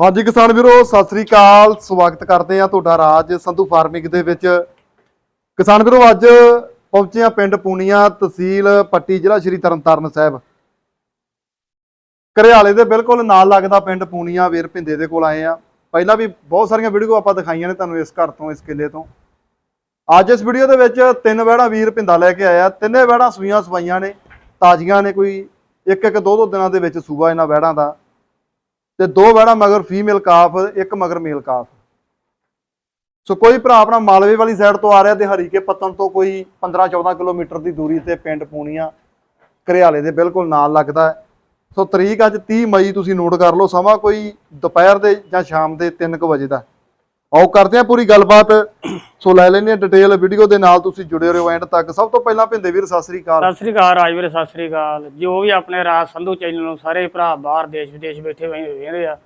ਹਾਂਜੀ ਕਿਸਾਨ ਵੀਰੋ, ਸਤਿ ਸ੍ਰੀ ਅਕਾਲ। ਸਵਾਗਤ ਕਰਦੇ ਆ ਤੁਹਾਡਾ ਰਾਜ ਸੰਧੂ ਫਾਰਮਿੰਗ ਦੇ ਵਿੱਚ। ਕਿਸਾਨ ਵੀਰੋ, ਅੱਜ ਪਹੁੰਚੇ ਆ ਪਿੰਡ ਪੂਨੀਆ ਤਹਿਸੀਲ ਪੱਟੀ ਜ਼ਿਲ੍ਹਾ ਸ਼੍ਰੀ ਤਰਨਤਾਰਨ ਸਾਹਿਬ। ਘਰਿਆਲੇ ਦੇ ਬਿਲਕੁਲ ਨਾਲ ਲੱਗਦਾ ਪਿੰਡ ਪੂਨੀਆ ਵੀਰ ਭਿੰਦੇ ਦੇ ਕੋਲ ਆਏ ਆ ਪਹਿਲਾਂ ਵੀ ਬਹੁਤ ਸਾਰੀਆਂ ਵੀਡੀਓ ਆਪਾਂ ਦਿਖਾਈਆਂ ਨੇ ਤੁਹਾਨੂੰ ਇਸ ਘਰ ਤੋਂ, ਇਸ ਕਿੱਲੇ ਤੋਂ। ਅੱਜ ਇਸ ਵੀਡੀਓ ਦੇ ਵਿੱਚ ਤਿੰਨ ਵਹਿੜਾਂ ਵੀਰ ਭਿੰਦਾ ਲੈ ਕੇ ਆਇਆ। ਤਿੰਨੇ ਵਹਿੜਾਂ ਸੂਈਆਂ ਸਵਾਈਆਂ ਨੇ, ਤਾਜ਼ੀਆਂ ਨੇ ਕੋਈ ਇੱਕ ਇੱਕ ਦੋ ਦੋ ਦਿਨਾਂ ਦੇ ਵਿੱਚ ਸੂਆ ਇਹਨਾਂ ਵਹਿੜਾਂ ਦਾ। ਤੇ ਦੋ ਵਹਿੜਾਂ ਮਗਰ ਫੀਮੇਲ ਕਾਫ ਇੱਕ ਮਗਰ ਮੇਲ ਕਾਫ ਸੋ ਕੋਈ ਭਰਾ ਆਪਣਾ ਮਾਲਵੇ ਵਾਲੀ ਸਾਈਡ ਤੋਂ ਆ ਰਿਹਾ ਤੇ ਹਰੀਕੇ ਪੱਤਨ ਤੋਂ ਕੋਈ 15 14 ਕਿਲੋਮੀਟਰ ਦੀ ਦੂਰੀ ਤੇ ਪਿੰਡ ਪੂਣੀਆਂ ਘਰਿਆਲੇ ਦੇ ਬਿਲਕੁਲ ਨਾਲ ਲੱਗਦਾ ਸੋ ਤਰੀਕ ਅੱਜ 30 ਮਈ, ਤੁਸੀਂ ਨੋਟ ਕਰ ਲਓ, ਸਮਾਂ ਕੋਈ ਦੁਪਹਿਰ ਦੇ ਜਾਂ ਸ਼ਾਮ ਦੇ 3:00 ਵਜੇ ਦਾ। ਆਓ ਕਰਦੇ ਹਾਂ ਪੂਰੀ ਗੱਲਬਾਤ। ਸੋ ਲੈ ਲੈਂਦੇ ਹਾਂ ਡਿਟੇਲ ਵੀਡੀਓ ਦੇ ਨਾਲ ਤੁਸੀਂ ਜੁੜੇ ਰਹੋ ਐਂਡ ਤੱਕ। ਸਭ ਤੋਂ ਪਹਿਲਾਂ ਭਿੰਦੇ ਵੀਰ ਸਤਿ ਸ੍ਰੀ ਅਕਾਲ। ਸਤਿ ਸ੍ਰੀ ਅਕਾਲ ਰਾਜਵੀਰ ਸਤਿ ਸ੍ਰੀ ਅਕਾਲ। ਜੋ ਵੀ ਆਪਣੇ ਰਾਜ ਸੰਧੂ ਚੈਨਲ ਨੂੰ ਸਾਰੇ ਭਰਾ ਬਾਹਰ ਦੇਸ਼ ਵਿਦੇਸ਼ ਬੈਠੇ ਹੋਏ ਵੇਖਦੇ ਆ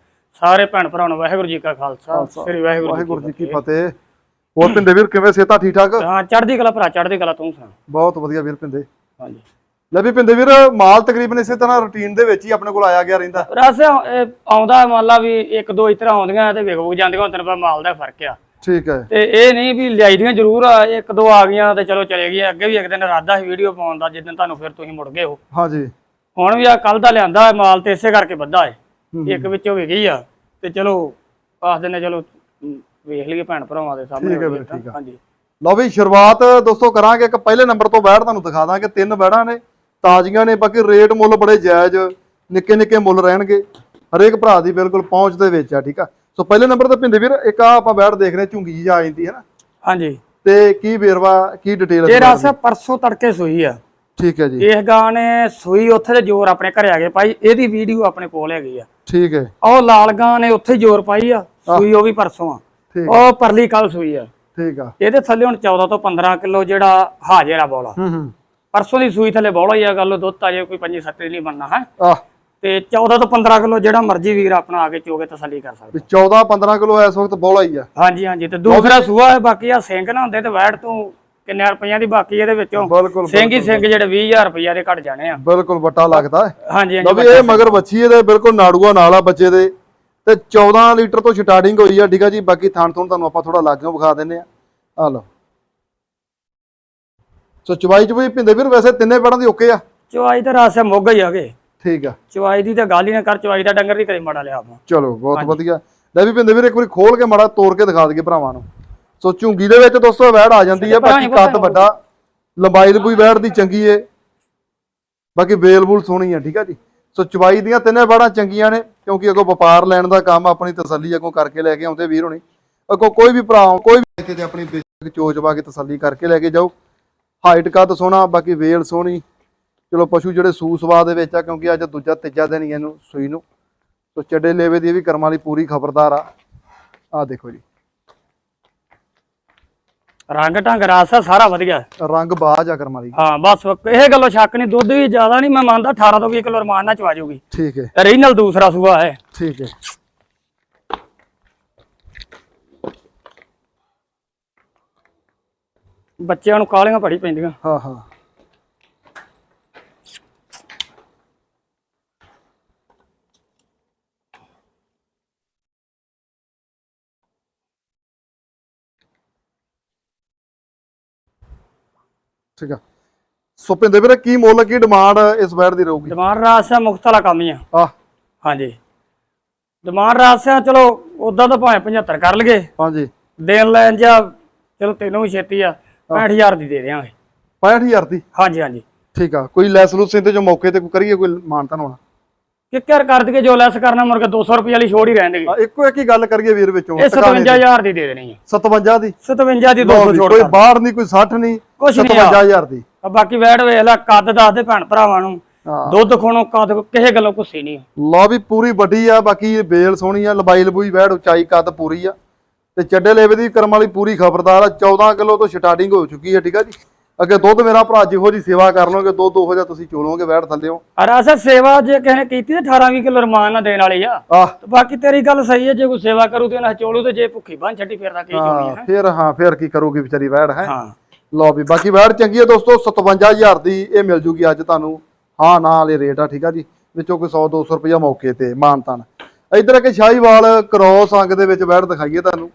ਸਾਰੇ ਭੈਣ ਭਰਾਵਾਂ ਨੂੰ ਵਾਹਿਗੁਰੂ ਜੀ ਕਾ ਖਾਲਸਾ ਸ੍ਰੀ ਵਾਹਿਗੁਰੂ ਵਾਹਿਗੁਰੂ ਜੀ ਕੀ ਫਤਿਹ। ਹੋਰ ਭਿੰਦੇ ਵੀਰ ਕਿਵੇਂ ਸੇਤਾ ਠੀਕ ਠਾਕ ਹਾਂ ਚੜ੍ਹਦੀ ਕਲਾ ਭਰਾ ਚੜ੍ਹਦੀ ਕਲਾ ਤੂੰ ਸੁਣਾ। ਬਹੁਤ ਵਧੀਆ ਵੀਰ ਭਿੰਦੇ। ਹਾਂਜੀ। ਲੈ ਵੀ ਭਿੰਦੇ ਵੀਰ ਮਾਲ ਤਕਰੀਬਨ ਇਸੇ ਤਰ੍ਹਾਂ ਰੁਟੀਨ ਦੇ ਵਿੱਚ ਹੀ ਆਪਣੇ ਕੋਲ ਆਇਆ ਗਿਆ ਰਹਿੰਦਾ। ਰਸ ਇਹ ਆਉਂਦਾ ਮੰਨ ਲਾ ਵੀ ਇੱਕ ਦੋ ਇਸ ਤਰ੍ਹਾਂ ਆਉਂਦੀਆਂ ਤੇ ਵਿਕ ਜਾਂਦੀਆਂ ਤੈਨੂੰ ਪਤਾ ਮਾਲ ਦਾ ਫ਼ਰਕ ਆ। ਠੀਕ ਹੈ ਤੇ ਇਹ ਨਹੀਂ ਵੀ ਲਿਆਈ ਦੀਆਂ ਜ਼ਰੂਰ ਆ ਇੱਕ ਦੋ ਆ ਗਈਆਂ ਤੇ ਚਲੋ ਚਲੇ ਗਈਆਂ ਅੱਗੇ ਵੀ ਇੱਕ ਦਿਨ ਇਰਾਦਾ ਸੀ ਵੀਡੀਓ ਪਾਉਣ ਦਾ ਜਿੱਦਣ ਤੁਹਾਨੂੰ ਫਿਰ ਤੁਸੀਂ ਮੁੜ ਗਏ ਹੋ। ਹਾਂਜੀ। ਹੁਣ ਵੀ ਆ ਕੱਲ ਦਾ ਲਿਆਂਦਾ ਹੈ ਮਾਲ ਤੇ ਇਸੇ ਕਰਕੇ ਵੱਧਾ ਹੈ ਹੂੰ, ਇੱਕ ਵਿੱਚੋਂ ਵਿਕੀ ਆ ਤੇ ਚਲੋ ਆਖ ਦਿੰਦੇ ਚਲੋ ਵੇਖ ਲਈਏ ਭੈਣ ਭਰਾਵਾਂ ਦੇ ਸਾਹਮਣੇ ਠੀਕ ਹੈ ਵੀਰ। ਠੀਕ ਆ। ਹਾਂਜੀ। ਲਓ ਵੀ ਸ਼ੁਰੂਆਤ ਦੋਸਤੋ ਕਰਾਂਗੇ ਇੱਕ ਪਹਿਲੇ ਨੰਬਰ ਤੋਂ ਬੈੜ ਤੁਹਾਨੂੰ ਦਿਖਾ ਦਾਂਗੇ ਤਿੰਨ ਬੈੜਾਂ ਨੇ। ਤਾਜ਼ੀਆਂ ਨੇ ਬਾਕੀ ਰੇਟ ਮੁੱਲ ਬੜੇ ਜਾਇਜ਼ ਨਿੱਕੇ ਨਿੱਕੇ ਮੁੱਲ ਰਹਿਣਗੇ। ਹਰੇਕ ਭਰਾ ਦੀ ਬਿਲਕੁਲ ਪਹੁੰਚ ਦੇ ਵਿੱਚ ਆ ਠੀਕ ਆ? ਸੋ ਪਹਿਲੇ ਨੰਬਰ ਤੇ ਭਿੰਦੇ ਵੀਰ ਇੱਕ ਆ ਆਪਾਂ ਬੈੜ ਦੇਖ ਰਹੇ ਝੁੰਗੀ ਜੀ ਆ ਜਾਂਦੀ ਹੈ ਨਾ? ਹਾਂਜੀ। ਤੇ ਕੀ ਵੇਰਵਾ ਕੀ ਡਿਟੇਲ ਇਹ ਰਸ ਪਰਸੋਂ ਤੜਕੇ ਸੂਈ ਆ। ਠੀਕ ਹੈ ਜੀ। ਇਸ ਗਾਂ ਨੇ ਸੂਈ ਉੱਥੇ ਦੇ ਜ਼ੋਰ ਆਪਣੇ ਘਰੇ ਆ ਗਏ ਭਾਈ ਇਹਦੀ ਵੀਡੀਓ ਆਪਣੇ ਕੋਲ ਹੈਗੀ ਆ। ਠੀਕ ਹੈ। ਉਹ ਲਾਲ ਗਾਂ ਨੇ ਉੱਥੇ ਹੀ ਜ਼ੋਰ ਪਾਈ ਆ ਸੂਈ ਉਹ ਵੀ ਪਰਸੋਂ ਆ। ਠੀਕ ਉਹ ਪਰਲੀ ਕੱਲ ਸੂਈ ਆ। ਠੀਕ ਆ। ਇਹਦੇ ਥੱਲੇ ਹੁਣ 14 ਤੋਂ 15 ਕਿਲੋ ਜਿਹੜਾ ਹਾਜ਼ਰ ਆ ਬੋਲਾ। ਹੂੰ ਹੂੰ। ਪਰਸੋਂ ਦੀ ਸੂਈ ਥੱਲੇ ਬੋਲਾ ਹੀ ਆ ਗੱਲ ਦੁੱਧ ਤਾਂ ਜੇ ਕੋਈ 5 7 ਨਹੀਂ ਬਣਨਾ ਹੈ? ਆ ਤੇ 14 ਤੋਂ 15 ਕਿਲੋ ਜਿਹੜਾ ਮਰਜ਼ੀ ਵੀਰ ਆਪਣਾ ਆ ਕੇ ਚੋਗੇ ਤਸੱਲੀ ਕਰ ਸਕਦਾ। ਵੀ 14 15 ਕਿਲੋ ਇਸ ਵਕਤ ਬੋਲਾ ਹੀ ਆ। ਹਾਂਜੀ ਹਾਂਜੀ ਤੇ ਦੂਸਰਾ ਸੂਆ ਹੈ ਬਾਕੀ ਆ ਸਿੰਘ ਨਾ ਹੁੰਦੇ ਤੇ ਵੈਟ ਤੋਂ ਕਿੰਨੇ ਰੁਪਈਆਂ ਦੀ ਬਾਕੀ ਇਹਦੇ ਵਿੱਚੋਂ। ਬਿਲਕੁਲ ਸਿੰਘ ਹੀ ਸਿੰਘ ਜਿਹੜੇ 20000 ਰੁਪਈਆ ਦੇ ਘਟ ਜਾਣੇ ਆ। ਬਿਲਕੁਲ ਵੱਟਾ ਲੱਗਦਾ ਹਾਂਜੀ ਹਾਂਜੀ ਵੀ ਇਹ ਮਗਰ ਬੱਚੀ ਇਹਦੇ ਬਿਲਕੁਲ ਨਾੜੂਆ ਨਾਲ ਆ ਬੱਚੇ ਦੇ। ਤੇ 14 ਲੀਟਰ ਤੋਂ ਸਟਾਰਟਿੰਗ ਹੋਈ ਆ ਠੀਕ ਆ ਜੀ? ਬਾਕੀ ਥਣ ਥਣ ਤੁਹਾਨੂੰ ਆਪਾਂ ਥੋੜਾ ਲਾਗਿਓ ਵਿਖਾ ਦਿੰਨੇ ਆ। ਆ ਲਓ। ਸੋ ਚਵਾਈ ਚ ਵੀ ਭਿੰਦੇ ਵੀਰ ਵੈਸੇ ਤਿੰਨੇ ਪੜਾਂ ਦੀ ਓਕੇ ਆ। ਚਵਾਈ ਤਾਂ ਰਾਸਿਆ ਮੁੱਗ ਹੀ ਆਗੇ ਠੀਕ ਆ। ਚਵਾਈ ਦੀ ਤਾਂ ਗੱਲ ਹੀ ਨਾ ਕਰ ਚਵਾਈ ਦਾ ਡੰਗਰ ਦੀ ਕਦੇ ਮਾੜਾ ਲਿਆ ਆਪਾਂ। ਚਲੋ ਬਹੁਤ ਵਧੀਆ। ਲੈ ਵੀ ਭਿੰਦੇ ਵੀਰ ਇੱਕ ਵਾਰੀ ਖੋਲ ਕੇ ਮਾੜਾ ਤੋੜ ਕੇ ਦਿਖਾ ਦਈਏ ਭਰਾਵਾਂ ਨੂੰ। ਸੋ ਝੁੰਗੀ ਦੇ ਵਿੱਚ ਦੋਸਤੋ ਵੈੜ ਆ ਜਾਂਦੀ ਆ ਬਾਕੀ ਕੱਦ ਵੱਡਾ। ਲੰਬਾਈ ਲੰਬੂਈ ਵੈੜ ਦੀ ਚੰਗੀ ਏ। ਬਾਕੀ ਵੂਲ ਸੋਹਣੀ ਆ ਠੀਕ ਆ ਜੀ। ਸੋ ਚਵਾਈ ਦੀਆਂ ਤਿੰਨੇ ਵੈੜਾਂ ਚੰਗੀਆਂ ਨੇ ਕਿਉਂਕਿ ਅੱਗੋਂ ਵਪਾਰ ਲੈਣ ਦਾ ਕੰਮ ਆਪਣੀ ਤਸੱਲੀ ਅੱਗੋਂ ਕਰਕੇ ਲੈ ਕੇ ਆਉਂਦੇ ਵੀਰ ਹੋਣੀ। ਅੱਗੋਂ ਕੋਈ ਵੀ ਭਰਾ ਕੋਈ ਵੀ ਇੱਥੇ ਤੇ ਆਪਣੀ ਬੇਸ਼ੱਕ ਚੋਚਵਾ ਕੇ ਤਸੱਲੀ ਕਰਕੇ ਲੈ ਕੇ ਜਾਓ। ਹਾਈਟ ਕੱਦ ਸੋਹਣਾ ਬਾਕੀ ਵੇਲ ਸੋਹਣੀ। ਚਲੋ ਪਸ਼ੂ ਜਿਹੜੇ ਸੂ ਸਵਾ ਦੇ ਵਿੱਚ ਆ ਕਿਉਂਕਿ ਅੱਜ ਦੂਜਾ ਤੀਜਾ ਦਿਨ ਹੀ ਇਹਨੂੰ ਸੂਈ ਨੂੰ। ਸੋ ਚੱਡੇ ਲੇਵੇ ਦੀ ਇਹ ਵੀ ਕਰਮਾਂ ਵਾਲੀ ਪੂਰੀ ਖਬਰਦਾਰ ਆ। ਆ ਦੇਖੋ ਜੀ। ਰੰਗ ਢੰਗ ਰਾਸਾ ਸਾਰਾ ਵਧੀਆ। ਰੰਗ ਬਾਜ ਆ ਕਰਮਾਂ ਵਾਲੀ ਹਾਂ ਬਸ ਇਹ ਗੱਲੋਂ ਸ਼ੱਕ ਨਹੀਂ ਦੁੱਧ ਵੀ ਜ਼ਿਆਦਾ ਨਹੀਂ ਮੈਂ ਮੰਨਦਾ 18 ਤੋਂ 20 ਕਿਲੋ ਰਮਾਨ ਨਾਲ ਚਵਾ ਜੂਗੀ। ਠੀਕ ਹੈ। ਰੀਨਲ ਦੂਸਰਾ ਸੂਆ ਹੈ। ਠੀਕ ਹੈ। ਬੱਚਿਆਂ ਨੂੰ ਕਾਲੀਆਂ ਬੜੀ ਪੈਂਦੀਆਂ। ਹਾਂ ਹਾਂ। ਠੀਕ ਆ। ਸੋ ਪਿੰਦੇ ਵੀਰੇ ਕੀ ਮੁੱਲ ਕੀ ਡਿਮਾਂਡ ਇਸ ਵੈਟ ਦੀ ਰਹੂਗੀ? ਡਿਮਾਂਡ ਰਾਸਿਆ ਮੁਖਤਲਾ ਕੰਮ ਹੀ ਆ। ਆ ਹਾਂਜੀ। ਡਿਮਾਂਡ ਰਾਸਿਆ ਚਲੋ ਉਦਾਂ ਤਾਂ ਭਾਵੇਂ 75 ਕਰ ਲਗੇ ਹਾਂਜੀ। ਦੇਣ ਲੈਣ ਜਾਂ ਚਲੋ ਤੈਨੂੰ ਵੀ ਛੇਤੀ ਆ। 65000 ਦੀ ਦੇ ਦੇਵਾਂਗੇ 65000 ਦੀ? ਹਾਂਜੀ ਹਾਂਜੀ। ਠੀਕ ਆ ਕੋਈ ਲੈਸ ਲੂਸ ਤੇ ਜੋ ਮੌਕੇ ਤੇ ਕੋਈ ਕਰੀਏ ਕੋਈ ਮਾਨਤਾ ਹੋਣਾ? ਕਿੱਕਰ ਕਰ ਦਈਏ ਜੋ ਲੈਸ ਕਰਨਾ ਮੁਰਗਾ 200 ਰੁਪਏ ਵਾਲੀ ਛੋੜ ਹੀ ਰਹਿਣ ਦੇਗੀ ਇੱਕੋ ਇੱਕ ਹੀ ਗੱਲ ਕਰੀਏ ਵੀਰ ਵਿੱਚੋਂ ਇਹ 57000 ਦੀ ਦੇ ਦੇਣੀ ਹੈ। 57 ਦੀ? 57 ਦੀ ਲਓ 200 ਵੀ, ਛੋੜ ਕੋਈ ਬਾਹਰ ਨਹੀਂ ਕੋਈ 60 ਨਹੀਂ ਕੁਛ ਨਹੀਂ ਆ। 57000 ਦੀ। ਆ ਬਾਕੀ ਵੈੜ ਵੇਖ ਲੈ ਕੱਦ ਦੱਸ ਦੇ ਭੈਣ ਭਰਾਵਾਂ ਨੂੰ। ਦੁੱਧ ਖੋਣੋ ਕੱਦ ਕਿਸੇ ਗੱਲੋਂ ਕੁਸੀ ਨਹੀਂ। ਲਓ ਵੀ ਪੂਰੀ ਵੱਡੀ ਆ ਬਾਕੀ ਇਹ ਬੇਲ ਸੋਹਣੀ ਆ ਲੰਬਾਈ ਲਬੂਈ ਵੈੜ ਉਚਾਈ ਕੱਦ ਪੂਰੀ ਆ। ਤੇ ਚੱਡੇ ਲੇਵੇ ਦੀ ਕਰਮ ਵਾਲੀ ਪੂਰੀ ਖਬਰਦਾਰ ਆ 14 ਕਿਲੋ ਤੋਂ ਸਟਾਰਟਿੰਗ ਹੋ ਚੁੱਕੀ ਆ ਠੀਕ ਆ ਜੀ? ਅੱਗੇ ਦੁੱਧ ਮੇਰਾ ਭਰਾ ਜਿਹੋ ਜੀ ਸੇਵਾ ਕਰ ਲਓਗੇ ਦੁੱਧ ਉਹੋ ਜਿਹਾ ਤੁਸੀਂ ਚੋਲੋਗੇ ਵੈੜ ਥੱਲਿਓ ਅਰ ਅਸਾ ਸੇਵਾ ਜੇ ਕਿਸੇ ਨੇ ਕੀਤੀ ਤੇ 18 20 ਕਿਲੋ ਰਮਾਨ ਨਾਲ ਦੇਣ ਵਾਲੀ ਆ। ਤੇ ਬਾਕੀ ਤੇਰੀ ਗੱਲ ਸਹੀ ਹੈ ਜੇ ਕੋਈ ਸੇਵਾ ਕਰੂ ਤੇ ਨਾ ਚੋਲੂ ਤੇ ਜੇ ਭੁੱਖੀ ਬੰਨ ਛੱਡੀ ਫਿਰ ਤਾਂ ਕੀ ਚੋਣੀ ਹਾਂ? ਹੈ ਫਿਰ ਹਾਂ ਫਿਰ ਕੀ ਕਰੂਗੀ ਵਿਚਾਰੀ ਵੈੜ ਹੈ। ਹਾਂ। ਲਓ ਵੀ ਬਾਕੀ ਵੈੜ ਚੰਗੀ ਹੈ ਦੋਸਤੋ 57000 ਦੀ ਇਹ ਮਿਲ ਜੂਗੀ ਅੱਜ ਤੁਹਾਨੂੰ। ਹਾਂ ਨਾ ਵਾਲੇ ਰੇਟ ਆ ਠੀਕ ਆ ਜੀ। ਵਿੱਚੋਂ ਕੋਈ 100 200 ਰੁਪਇਆ ਮੌਕੇ ਤੇ ਮਾਨਤਾਨ। ਇਧਰ ਇੱਕ ਸ਼ਾਹੀਵਾਲ ਕ੍ਰੋਸ ਅੰਗ ਦੇ ਵਿੱਚ ਬੈਠ ਦਿਖਾਈਏ ਤੁਹਾਨੂੰ।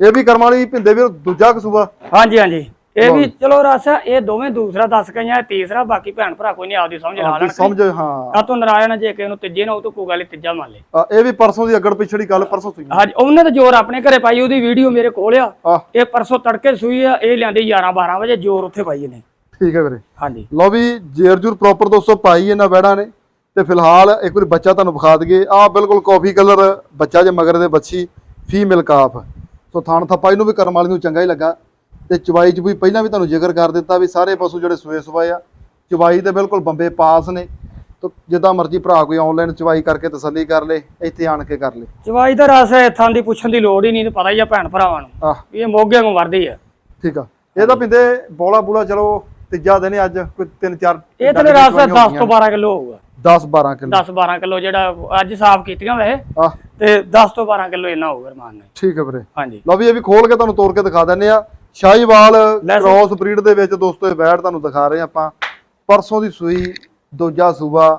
ਇਹ ਵੀ ਕਰਮ ਵਾਲੀ ਭਿੰਦੇ ਵੀਰ ਦੂਜਾ ਕਸੂਆ ਹਾਂਜੀ ਹਾਂਜੀ। ਇਹ ਵੀ ਚਲੋ ਰਸ ਇਹ ਦੋਵੇਂ ਦੂਸਰਾ ਦੱਸ ਗਈਆਂ ਤੀਸਰਾ ਬਾਕੀ ਭੈਣ ਭਰਾ ਕੋਈ ਨਹੀਂ ਆਪਦੀ ਸਮਝ ਲਾ ਲੈਣ ਸਮਝ ਹਾਂ। ਕਾ ਤੋਂ ਨਾਰਾਇਣ ਜੇ ਕਿ ਉਹਨੂੰ ਤੀਜੇ ਨਾ ਉਹ ਤੋਂ ਕੋਈ ਗੱਲ ਤੀਜਾ ਮੰਨ ਲੇ। ਆ, ਇਹ ਵੀ ਪਰਸੋਂ ਦੀ ਅਗੜ ਪਿਛੜੀ ਗੱਲ ਪਰਸੋਂ ਸੂਈ ਹਾਂਜੀ ਉਹਨੇ ਤਾਂ ਜ਼ੋਰ ਆਪਣੇ ਘਰੇ ਪਾਈ ਉਹਦੀ ਵੀਡੀਓ ਮੇਰੇ ਕੋਲ ਆ। ਆ। ਇਹ ਪਰਸੋਂ ਤੜਕੇ ਸੂਈ ਆ ਇਹ ਲਿਆਂਦੀ 11 12 ਵਜੇ ਜ਼ੋਰ ਉੱਥੇ ਪਾਈ ਇਹਨੇ। ਠੀਕ ਹੈ ਵੀਰੇ। ਹਾਂਜੀ। ਲਓ ਵੀ ਜੇਰਜੂਰ ਪ੍ਰੋਪਰ ਦੋਸਤੋ ਪਾਈ ਇਹਨਾਂ ਵੈੜਾਂ ਨੇ ਤੇ ਫਿਲਹਾਲ ਇੱਕ ਵਾਰੀ ਬੱਚਾ ਤੁਹਾਨੂੰ ਵਿਖਾ ਦਈਏ। ਆ ਬਿਲਕੁਲ ਕਾਫੀ ਕਲਰ ਬੱਚਾ ਜੇ ਮਗਰ ਦੇ ਬੱਚੀ ਫੀਮੇਲ ਕਾਫ ਸੋ ਥਾਣ ਥੱਪਾ ਇਹਨੂੰ ਵੀ ਕਰਮ ਵਾਲੀ ਨੂੰ ਚੰਗਾ ਹੀ ਲੱਗਾ। ਤੇ ਚਵਾਈ ਚ ਵੀ ਪਹਿਲਾਂ ਵੀ ਤੁਹਾਨੂੰ ਜ਼ਿਕਰ ਕਰ ਦਿੱਤਾ ਵੀ ਸਾਰੇ ਪਸ਼ੂ ਜਿਹੜੇ ਸੂਏ ਸਵਾਏ ਆ। ਚਵਾਈ ਤੇ ਬਿਲਕੁਲ ਬੰਬੇ ਪਾਸ ਨੇ। ਤੇ ਜਿੱਦਾਂ ਮਰਜ਼ੀ ਭਰਾ ਕੋਈ ਆਨਲਾਈਨ ਚਵਾਈ ਕਰਕੇ ਤਸੱਲੀ ਕਰ ਲੇ ਇੱਥੇ ਆਣ ਕੇ ਕਰ ਲੇ। ਚਵਾਈ ਦਾ ਰਸ ਥਾਂ ਦੀ ਪੁੱਛਣ ਦੀ ਲੋੜ ਹੀ ਨਹੀਂ ਤੇ ਪਤਾ ਹੀ ਆ ਭੈਣ ਭਰਾਵਾਂ ਨੂੰ। ਇਹ ਮੋਗੇ ਨੂੰ ਵਰਦੀ ਆ। ਠੀਕ ਆ। ਇਹਦਾ ਪਿੰਦੇ ਬੋਲਾ ਬੂਲਾ ਚਲੋ ਤੀਜਾ ਦਿਨ ਹੈ ਅੱਜ ਕੋਈ 3-4 ਇਹ ਤੇ ਰਸ 10 ਤੋਂ 12 ਕਿਲੋ ਹੋਊਗਾ। 10-12 ਕਿਲੋ। 10 12 ਕਿਲੋ ਜਿਹੜਾ ਅੱਜ ਸਾਫ਼ ਕੀਤੀਆਂ ਵੈਸੇ। ਆਹ। ਤੇ 10 ਤੋਂ 12 ਕਿਲੋ ਇੰਨਾ ਹੋਊਗਾ ਰਮਾਨ ਨੇ ਠੀਕ ਹੈ ਵੀਰੇ। ਹਾਂਜੀ। ਲਓ ਵੀ ਇਹ ਵੀ ਖੋਲ ਕੇ ਤੁਹਾਨੂੰ ਤੋੜ ਕੇ ਦਿਖਾ ਦਿੰਨੇ ਆ। ਸ਼ਾਹੀਵਾਲ। ਕ੍ਰੋਸ ਬਰੀਡ ਦੇ ਵਿੱਚ ਦੋਸਤੋ ਇਹ ਬੈੜ ਤੁਹਾਨੂੰ ਦਿਖਾ ਰਹੇ ਆਪਾਂ। ਪਰਸੋਂ ਦੀ ਸੂਈ ਦੂਜਾ ਸੂਬਾ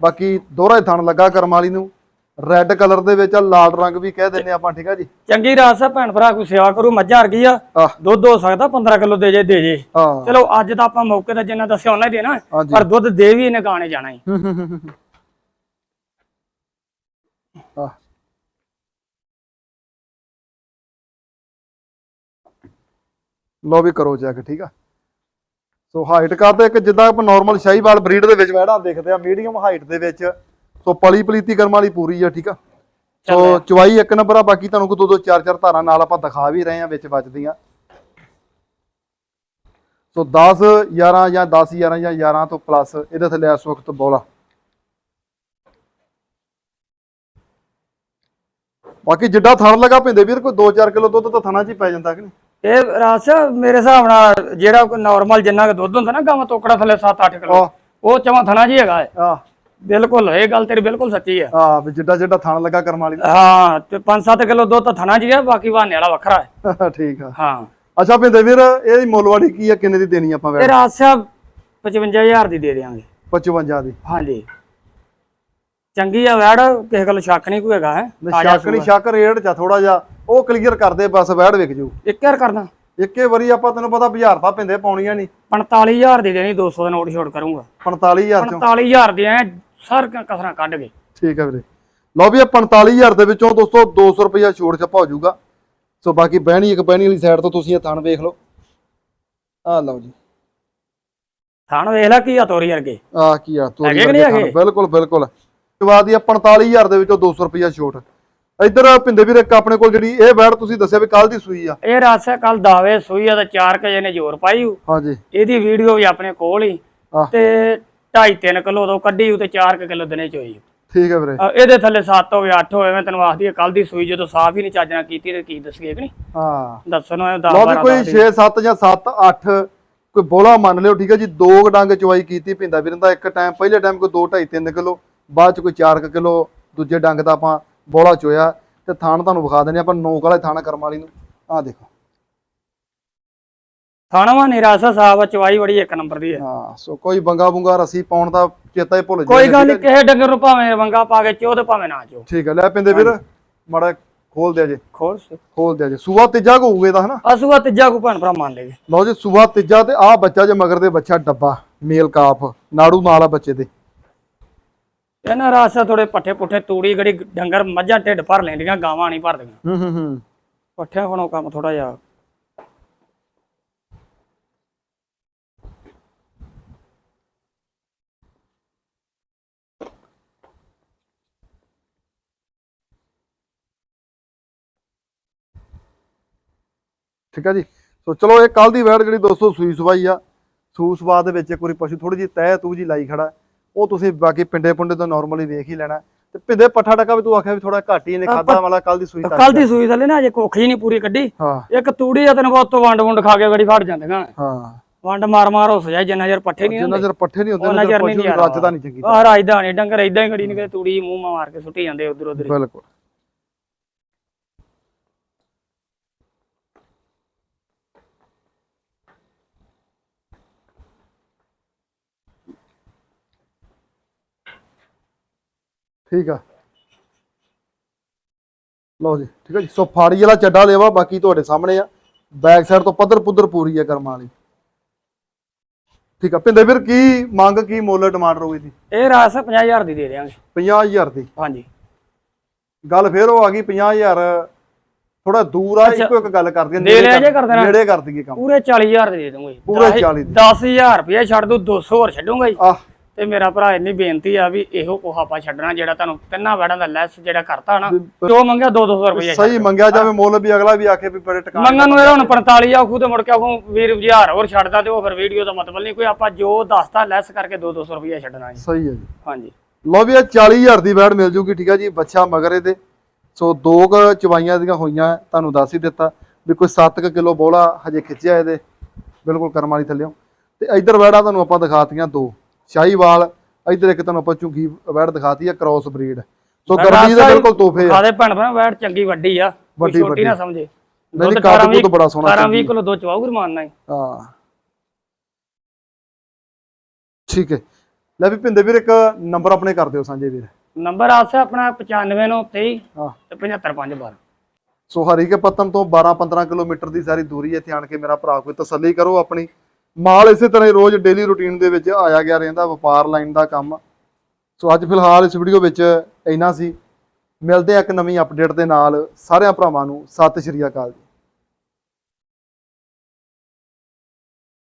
ਬਾਕੀ ਦੋਹਰਾ ਥਣ ਲੱਗਾ ਕਰਮ ਵਾਲੀ ਨੂੰ। ਰੈੱਡ ਕਲਰ ਦੇ ਵਿੱਚ ਆ ਲਾਲ ਰੰਗ ਵੀ ਕਹਿ ਦਿੰਨੇ ਆਪਾਂ ਠੀਕ ਆ ਜੀ? ਚੰਗੀ ਰਸ ਆ ਭੈਣ ਭਰਾ ਕੋਈ ਸੇਵਾ ਕਰੂ ਮੱਝਾਂ ਵਰਗੀ ਆ। ਦੁੱਧ ਹੋ ਸਕਦਾ 15 ਕਿਲੋ ਦੇ ਜੇ ਦੇ ਜੇ। ਚਲੋ ਅੱਜ ਤਾਂ ਆਪਾਂ ਮੌਕੇ ਤੇ ਜਿੰਨਾ ਦੱਸਿਆ ਉਹਨਾਂ ਹੀ ਦੇਣਾ। ਪਰ ਦੁੱਧ ਦੇ ਵੀ ਇਹਨੇ ਗਾਣੇ ਜਾਣਾ ਹੀ ਲੋ ਵੀ ਕਰੋ ਚੈੱਕ ਠੀਕ ਆ। ਸੋ ਹਾਈਟ ਕਰਦੇ ਇੱਕ ਜਿੱਦਾਂ ਆਪਾਂ ਨਾਰਮਲ ਸ਼ਾਹੀਵਾਲ ਬਰੀਡ ਦੇ ਵਿੱਚ ਵੈੜਾ ਦੇਖਦੇ ਆ ਮੀਡੀਅਮ ਹਾਈਟ ਦੇ ਵਿੱਚ। ਸੋ ਪਲੀ ਪਲੀਤੀ ਕਰਮ ਵਾਲੀ ਪੂਰੀ ਆ ਠੀਕ ਆ? ਸੋ ਚਵਾਈ ਇੱਕ ਨੰਬਰ ਆ ਬਾਕੀ ਤੁਹਾਨੂੰ ਕੋ ਦੋ ਦੋ ਚਾਰ ਚਾਰ ਧਾਰਾਂ ਨਾਲ ਆਪਾਂ ਦਿਖਾ ਵੀ ਰਹੇ ਆ ਵਿੱਚ ਵੱਜਦੀਆਂ ਸੋ 10 11 ਜਾਂ 10 11 ਜਾਂ 11 ਤੋਂ ਪਲੱਸ ਇਹਦੇ ਥੱਲੇ ਇਸ ਵਕਤ ਬੋਲਾ। ਬਾਕੀ ਜਿੱਡਾ ਥਣ ਲਗਾ ਪੈਂਦੇ ਵੀਰ ਕੋਈ 2-4 ਕਿਲੋ ਦੁੱਧ ਤਾਂ ਥਣਾ 'ਚ ਹੀ ਪੈ ਜਾਂਦਾ ਕਿ ਨਹੀਂ? ਇਹ ਰਸ ਮੇਰੇ ਹਿਸਾਬ ਨਾਲ ਜਿਹੜਾ ਕੋਈ ਨਾਰਮਲ ਜਿੰਨਾ ਕੁ ਦੁੱਧ ਹੁੰਦਾ ਨਾ ਗਾਵਾਂ ਤੋਕੜਾ ਥੱਲੇ 7-8 ਕਿਲੋ ਉਹ ਚਵਾਂ ਥਣਾ ਜੀ ਹੈਗਾ ਹੈ। ਬਿਲਕੁਲ ਇਹ ਗੱਲ ਤੇਰੀ ਬਿਲਕੁਲ ਸੱਚੀ ਆ। ਆਹ ਵੀ ਜਿੱਡਾ ਜਿੱਡਾ ਥਣ ਲੱਗਾ ਕਰਮ ਵਾਲੀ ਹਾਂ ਤੇ 5-7 ਕਿਲੋ ਦੁੱਧ ਤਾਂ ਥਣਾ ਜੀ ਆ ਬਾਕੀ ਬਹਾਨੇ ਵਾਲਾ ਵੱਖਰਾ ਹੈ। ਠੀਕ ਆ। ਹਾਂ। ਅੱਛਾ ਪਿੰਦੇ ਵੀਰ ਇਹਦੀ ਮੁੱਲਵਾੜੀ ਕੀ ਆ ਕਿੰਨੇ ਦੀ ਦੇਣੀ ਆਪਾਂ ਵੈਸੇ? ਰਸ ਆ 55000 ਦੀ ਦੇ ਦੇਵਾਂਗੇ 55 ਦੀ। ਹਾਂਜੀ। ਚੰਗੀ ਆ ਵੈੜ ਕਿਸੇ ਗੱਲ ਸ਼ੱਕ ਨਹੀਂ ਕੋਈ ਹੈਗਾ ਹੈ। ਸ਼ੱਕ ਨਹੀਂ ਸ਼ੱਕ ਰੇਟ ਚ ਥੋੜਾ ਜਿਹਾ। ਉਹ ਕਲੀਅਰ ਕਰਦੇ ਬਸ ਵੈੜ ਵਿਕ ਜੂ। ਇੱਕ ਵਾਰ ਕਰਦਾ ਇੱਕੇ ਵਾਰੀ ਆਪਾਂ ਤੈਨੂੰ ਪਤਾ ਬਾਜ਼ਾਰ ਤਾਂ ਪਿੰਦੇ ਪਾਉਣੀਆਂ ਨਹੀਂ। 45000 ਦੀ ਦੇਣੀ 200 ਦਾ ਨੋਟ ਛੋੜ ਕਰੂੰਗਾ। 45000 ਚੋਂ। 45000 ਦੀ ਐ ਸਰ ਕਸਰਾਂ ਕੱਢ ਕੇ। ਠੀਕ ਹੈ ਵੀਰੇ। ਲਓ ਵੀ ਇਹ 45000 ਦੇ ਵਿੱਚੋਂ ਦੋਸਤੋ 200 ਰੁਪਇਆ ਛੋੜ ਛੱਪਾ ਹੋ ਜਾਊਗਾ। ਸੋ ਬਾਕੀ ਬਹਿਣੀ ਇੱਕ ਬਹਿਣੀ ਵਾਲੀ ਸਾਈਡ ਤੋਂ ਤੁਸੀਂ ਇਹ ਥਣ ਵੇਖ ਲਓ। ਆਹ ਲਓ ਜੀ। ਥਾਣ ਵੇਖ ਲੈ ਕੀ ਆ ਤੋਰੀ ਵਰਗੇ। ਆਹ ਕੀ ਆ ਤੋਰੀ ਹੈਗੇ ਕਿ ਨਹੀਂ ਵਰਗੇ ਹੈਗੇ? ਥਣ, ਬਿਲਕੁਲ। ਬਿਲਕੁਲ ਸਵਾਦ ਦੀ ਆ 45000 ਦੇ ਵਿੱਚੋਂ 200 ਰੁਪਇਆ ਛੋਟ। ਇੱਧਰ ਪਿੰਦੇ ਵੀਰ ਇੱਕ ਆਪਣੇ ਕੋਲ ਜਿਹੜੀ ਇਹ ਬੈੜ ਤੁਸੀਂ ਦੱਸਿਆ ਵੀ ਕੱਲ ਦੀ ਸੂਈ ਆ। ਇਹ ਰਸ ਕੱਲ ਦਾਵੇ ਸੂਈ ਆ ਤੇ 4 ਕੇ ਨੇ ਜ਼ੋਰ ਪਾਈ ਹੋਊ। ਹਾਂਜੀ। ਇਹਦੀ ਵੀਡੀਓ ਵੀ ਆਪਣੇ ਕੋਲ ਹੀ ਆਹ। ਤੇ 2.5 3 ਕਿਲੋ ਤੋਂ ਕੱਢੀ ਉਹ ਤੇ 4 ਕਿਲੋ ਦਿਨੇ ਚ ਹੋਈ ਠੀਕ ਹੈ ਵੀਰੇ। ਅ, ਇਹਦੇ ਥੱਲੇ 7 ਹੋਵੇ 8 ਹੋਵੇ ਮੈਂ ਤੈਨੂੰ ਆਖਦੀ ਕੱਲ ਦੀ ਸੂਈ ਜਦੋਂ ਸਾਫ਼ ਹੀ ਨਹੀਂ ਚੱਜ ਨਾਲ ਕੀਤੀ ਤੇ ਕੀ ਦੱਸੀਏ ਕਿ ਨਹੀਂ? ਹਾਂ। ਦੱਸਣ ਨੂੰ 10 ਲਓ ਵੀ 12 ਕੋਈ 6 7 ਜਾਂ 7 8 ਕੋਈ ਬੋਲਾ ਮੰਨ ਲਿਓ ਠੀਕ ਹੈ ਜੀ ਦੋ ਕੁ ਡੰਗ ਚਵਾਈ ਕੀਤੀ ਪਿੰਦਾ ਵੀਰਾਂ ਦਾ ਇੱਕ ਟਾਈਮ ਪਹਿਲੇ ਟਾਈਮ ਕੋਈ 2 2.5 3 ਕਿਲੋ ਬਾਅਦ ਚ ਕੋਈ 4 ਕਿਲੋ ਦੂਜੇ ਡੰਗ ਦਾ ਆਪਾਂ ਬੋਲਾ ਚੋਇਆ ਤੇ ਥਾਣ ਤੁਹਾਨੂੰ ਵਿਖਾ ਦਿੰਦੇ ਆਪਾਂ ਨੋਕ ਵਾਲੇ ਥਾਣਾ ਕਰਮ ਵਾਲੀ ਨੂੰ। ਆਹ ਦੇਖੋ। ਥਾਣਵਾ ਨਿਰਾਸਾ ਸਾਹਿਬ ਚਵਾਈ ਬੜੀ ਇੱਕ ਨੰਬਰ ਦੀ ਹੈ। ਹਾਂ ਸੋ ਕੋਈ ਬੰਗਾ ਬੁੰਗਾ ਰਸੀ ਪਾਉਣ ਦਾ ਚੇਤਾ ਹੀ ਭੁੱਲ ਕੋਈ ਜਾਏ, ਗੱਲ ਨਹੀਂ ਕਿਸੇ ਡੰਗਰ ਨੂੰ ਭਾਵੇਂ ਵੰਗਾ ਪਾ ਕੇ ਚੋ ਤੇ ਭਾਵੇਂ ਨਾ ਚੋ। ਠੀਕ ਹੈ ਲੈ ਪਿੰਦੇ ਵੀਰ ਮਾੜਾ ਖੋਲ ਦਿਆ ਜੇ। ਖੋਲ ਖੋਲ ਦਿਆ ਜੇ। ਸੂਆ ਤੀਜਾ ਕੋ ਹੋਊਗਾ ਇਹਦਾ ਹਨਾ? ਅਸੂਆ ਤੀਜਾ ਕੋ ਭੈਣ ਭਰਾ ਮੰਨ ਲੇਗੇ ਲਓ ਜੀ ਸੂਆ ਤੀਜਾ ਤੇ ਆਹ ਬੱਚਾ ਜੇ ਮਗਰ ਦੇ ਬੱਚਾ ਡੱਬਾ ਮੇਲ ਕਾਫ ਨਾੜੂ ਨਾਲ ਆ ਬੱਚੇ ਦੇ। ਇਹਨਾਂ ਰਾਸਾ ਥੋੜੇ ਪੱਠੇ ਪੁੱਠੇ ਤੂੜੀ ਗੜੀ ਡੰਗਰ ਮੱਝਾਂ ਢਿੱਡ ਭਰ ਲੈਂਦੀਆਂ ਗਾਵਾਂ ਨਹੀਂ ਭਰਦੀਆਂ। ਹੂੰ ਹੂੰ ਹੂੰ। ਪੱਠਿਆਂ ਕੋਲੋਂ ਕੰਮ ਥੋੜਾ ਜਿਹਾ ਠੀਕ ਹੈ ਜੀ? ਸੋ ਚਲੋ ਇਹ ਕੱਲ ਦੀ ਵੈੜ ਜਿਹੜੀ ਦੋਸਤੋ ਸੂਈ ਸਵਾਈ ਆ ਸੂ ਸਵਾ ਦੇ ਵਿੱਚ ਇੱਕ ਵਾਰੀ ਪਸ਼ੂ ਥੋੜੀ ਜਿਹੀ ਤਹਿ ਤੂ ਜੀ ਲਾਈ ਖੜਾ ਉਹ ਤੁਸੀਂ ਬਾਕੀ ਪਿੰਡੇ ਪੁੰਡੇ ਤੋਂ ਨਾਰਮਲੀ ਵੇਖ ਹੀ ਲੈਣਾ ਤੇ ਪਿੰਦੇ ਪੱਠਾ ਟਕਾ ਵੀ ਤੂੰ ਆਖਿਆ ਵੀ ਥੋੜਾ ਘੱਟ ਹੀ ਇਹਨੇ ਖਾਦਾ ਵਾਲਾ ਕੱਲ ਦੀ ਸੂਈ ਤੱਕ ਕੱਲ ਦੀ ਸੂਈ ਥੱਲੇ ਨਾ ਅਜੇ ਕੋਖੀ ਨਹੀਂ ਪੂਰੀ ਕੱਢੀ। ਹਾਂ। ਇੱਕ ਤੂੜੀ ਆ ਤੈਨੂੰ ਬਹੁਤ ਤੋਂ ਵੰਡ ਵੰਡ ਖਾ ਕੇ ਗੜੀ ਫੜ ਜਾਂਦੀਆਂ ਹਾਂ। ਵੰਡ ਮਾਰ ਮਾਰ ਹੋ ਜਾਏ ਜਿੰਨਾ ਚਿਰ ਪੱਠੇ ਨਹੀਂ ਜਿੰਨਾ ਹੁੰਦੇ। ਚਿਰ ਪੱਠੇ ਨਹੀਂ ਹੁੰਦੇ ਉਹਨਾਂ ਚਿਰ ਨਹੀਂ ਰੱਜਦਾ ਨਹੀਂ ਚੰਗੀ ਆਹ ਰਾਜਦਾ ਨਹੀਂ ਡੰਗਰ ਇਦਾਂ ਹੀ ਗੜੀ ਨਿਕਲੇ ਤੂੜੀ ਮੂੰਹ ਮਾਰ ਕੇ ਸੁੱਟੀ ਜਾਂਦੇ ਉਧਰ ਉਧਰ ਬਿਲਕੁਲ। ਠੀਕ ਆ। ਲਓ ਜੀ ਠੀਕ ਹੈ ਜੀ। ਸੋ ਫਾੜੀ ਵਾਲਾ ਚੱਡਾ ਲੇਵਾ ਬਾਕੀ ਤੁਹਾਡੇ ਸਾਹਮਣੇ ਆ। ਬੈਕ ਸਾਈਡ ਤੋਂ ਪੱਧਰ ਪੁੱਧਰ ਪੂਰੀ ਆ ਕਰਮਾਂ ਵਾਲੀ। ਠੀਕ ਆ। ਪਿੰਦੇ ਵੀਰ ਕੀ ਮੰਗ ਕੀ ਮੁੱਲ ਡਿਮਾਂਡ ਰਹੂਗੀ ਜੀ ਇਹ ਰਾਸ 50000 ਦੀ ਦੇ ਦਿਆਂਗੇ। 50000 ਦੀ? ਹਾਂਜੀ। ਗੱਲ ਫੇਰ ਉਹ ਆ ਗਈ 50000 ਥੋੜਾ ਦੂਰ ਆ। ਇੱਕੋ ਇੱਕ ਗੱਲ ਕਰਦੀ ਦੇ। ਨੇੜੇ ਕਰ ਦਈਏ ਕੰਮ। ਪੂਰੇ 40000 ਦੇ ਦੇ ਦੂੰਗਾ ਜੀ। ਪੂਰੇ 40 ਦੀ। 10000 ਰੁਪਏ ਛੱਡ ਦੂੰ 200 ਹੋਰ ਛੱਡੂੰਗਾ ਜੀ। ਆਹ। ਤੇ ਮੇਰਾ ਭਰਾ ਇੰਨੀ ਬੇਨਤੀ ਆ ਵੀ ਇਹੋ ਕੋਹ ਆਪਾਂ ਛੱਡਣਾ ਜਿਹੜਾ ਤੁਹਾਨੂੰ ਤਿੰਨਾਂ ਵੜਾਂ ਦਾ ਲੈਸ ਜਿਹੜਾ ਕਰਤਾ ਨਾ ਜੋ ਮੰਗਿਆ 2-200 ਰੁਪਏ ਸਹੀ ਮੰਗਿਆ ਜਾਵੇ ਮੁੱਲ ਵੀ ਅਗਲਾ ਵੀ ਆਖੇ ਵੀ ਬੜੇ ਟਿਕਾਣੇ ਮੰਗਣ ਨੂੰ ਇਹਦਾ ਹੁਣ 45 ਆਖੂ ਤੇ ਮੁੜ ਕੇ ਆਖੂ ਵੀਰ 1000 ਹੋਰ ਛੱਡਦਾ ਤੇ ਉਹ ਫਿਰ ਵੀਡੀਓ ਦਾ ਮਤਲਬ ਨਹੀਂ ਕੋਈ ਆਪਾਂ ਜੋ ਦੱਸਤਾ ਲੈਸ ਕਰਕੇ 2-200 ਰੁਪਏ ਛੱਡਣਾ ਜੀ। ਸਹੀ ਹੈ ਜੀ। ਹਾਂਜੀ। ਲਓ ਵੀ ਇਹ 40000 ਦੀ ਵੈੜ ਮਿਲ ਜੂਗੀ ਠੀਕ ਹੈ ਜੀ ਬੱਚਾ ਮਗਰ ਇਹਦੇ। ਸੋ ਦੋ ਕੁ ਚਵਾਈਆਂ ਦੀਆਂ ਹੋਈਆਂ ਤੁਹਾਨੂੰ ਦੱਸ ਹੀ ਦਿੱਤਾ ਵੀ ਕੋਈ 7 ਕਿਲੋ ਬੋਲਾ ਹਜੇ ਖਿੱਚਿਆ ਇਹਦੇ ਬਿਲਕੁਲ ਕਰਮ ਵਾਲੀ ਥੱਲਿਓ। ਤੇ ਇੱਧਰ ਵੈੜਾਂ ਤੁਹਾਨੂੰ ਆਪਾਂ ਦਿਖਾਤੀਆਂ ਦੋ। ਸ਼ਾਹੀਵਾਲ ਇੱਧਰ ਇੱਕ ਤੁਹਾਨੂੰ ਆਪਾਂ ਝੁੰਗੀ ਵੈੜ ਦਿਖਾਤੀ ਆ ਕ੍ਰਾਸ ਬਰੀਡ ਸੋ ਗਰਮੀ ਦੇ ਬਿਲਕੁਲ ਤੋਹਫੇ ਆ। ਖਾਦੇ ਭੈਣ ਭਰਾ ਵੈਟ ਚੰਗੀ ਵੱਡੀ ਆ ਵੱਡੀ- ਛੋਟੀ ਨਾ ਸਮਝੇ। ਨਹੀਂ, 18 ਕੁੱਦ ਬੜਾ ਸੋਹਣਾ 18 ਚੰਗੀ। 20 ਕਿਲੋ ਦੁੱਧ ਚਵਾਉ ਰਮਾਨ ਨਾਲ ਹਾਂ। ਠੀਕ ਹੈ। ਲੈ ਵੀ ਭਿੰਦੇ ਵੀਰ ਇੱਕ ਨੰਬਰ ਆਪਣੇ ਕਰ ਦਿਓ ਸਾਂਝੇ ਵੀਰ। ਨੰਬਰ ਆਸੇ ਆਪਣਾ 95 ਨੂੰ 23 ਹਾਂ। ਤੇ 75512 ਸੋ ਹਰੀਕੇ ਪੱਤਨ ਤੋਂ 12-15 ਕਿਲੋਮੀਟਰ ਦੀ ਸਾਰੀ ਦੂਰੀ ਹੈ ਇੱਥੇ ਆਣ ਕੇ ਮੇਰਾ ਭਰਾ ਕੋਈ ਤਸੱਲੀ ਕਰੋ ਆਪਣੀ। ਮਾਲ ਇਸੇ ਤਰ੍ਹਾਂ ਹੀ ਰੋਜ਼ ਡੇਲੀ ਰੁਟੀਨ ਦੇ ਵਿੱਚ ਆਇਆ ਗਿਆ ਰਹਿੰਦਾ ਵਪਾਰ ਲਾਈਨ ਦਾ ਕੰਮ। ਸੋ ਅੱਜ ਫਿਲਹਾਲ ਇਸ ਵੀਡੀਓ ਵਿੱਚ ਇੰਨਾ ਸੀ। ਮਿਲਦੇ ਆ ਇੱਕ ਨਵੀਂ ਅਪਡੇਟ ਦੇ ਨਾਲ। ਸਾਰਿਆਂ ਭਰਾਵਾਂ ਨੂੰ ਸਤਿ ਸ਼੍ਰੀ ਅਕਾਲ ਜੀ।